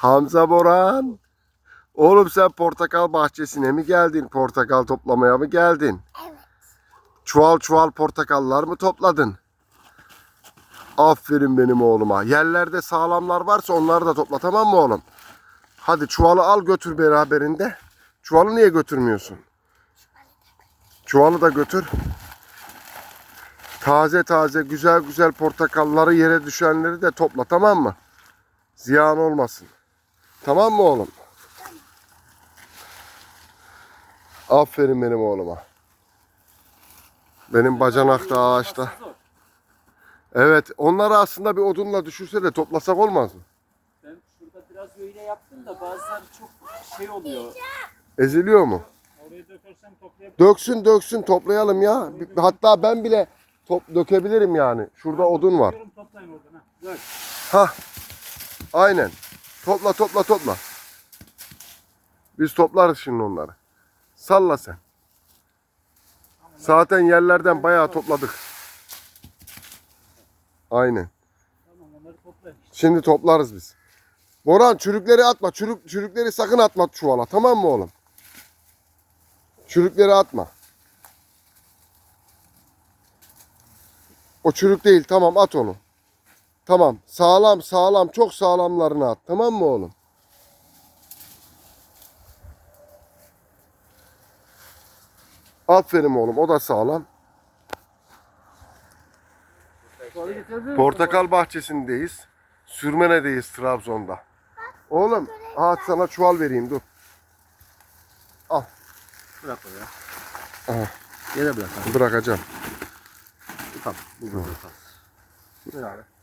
Hamza Boran. Oğlum sen portakal bahçesine mi geldin? Portakal toplamaya mı geldin? Evet. Çuval çuval portakallar mı topladın? Aferin benim oğluma. Yerlerde sağlamlar varsa onları da topla tamam mı oğlum? Hadi çuvalı al götür beraberinde. Çuvalı niye götürmüyorsun? Çuvalı da götür. Taze taze güzel güzel portakalları yere düşenleri de topla tamam mı? Ziyan olmasın. Tamam mı oğlum? Aferin benim oğluma. Benim bacanak da ağaçta. Evet, onları aslında bir odunla düşürse de toplasak olmaz mı? Ben şurada biraz öyle yaptım da bazıları çok şey oluyor. Eziliyor mu? Oraya dökersem toplayabilirim. Döksün döksün toplayalım ya. Hatta ben bile top dökebilirim yani. Şurada odun var. Toplayın oradan ha. Dök. Ha. Aynen. Topla topla topla. Biz toplarız şimdi onları. Salla sen. Zaten yerlerden bayağı topladık. Aynen. Şimdi toplarız biz. Boran çürükleri atma. Çürük, çürükleri sakın atma çuvala. Tamam mı oğlum? Çürükleri atma. O çürük değil. Tamam at onu. Tamam. Sağlam sağlam çok sağlamlarını at. Tamam mı oğlum? Aferin oğlum. O da sağlam. Portakal bahçesindeyiz. Sürmene'deyiz Trabzon'da. Oğlum, ha sana çuval vereyim dur. Bırak oraya. Aha. Yere bırak abi. Bırakacağım. Tamam. Bu. Ver abi.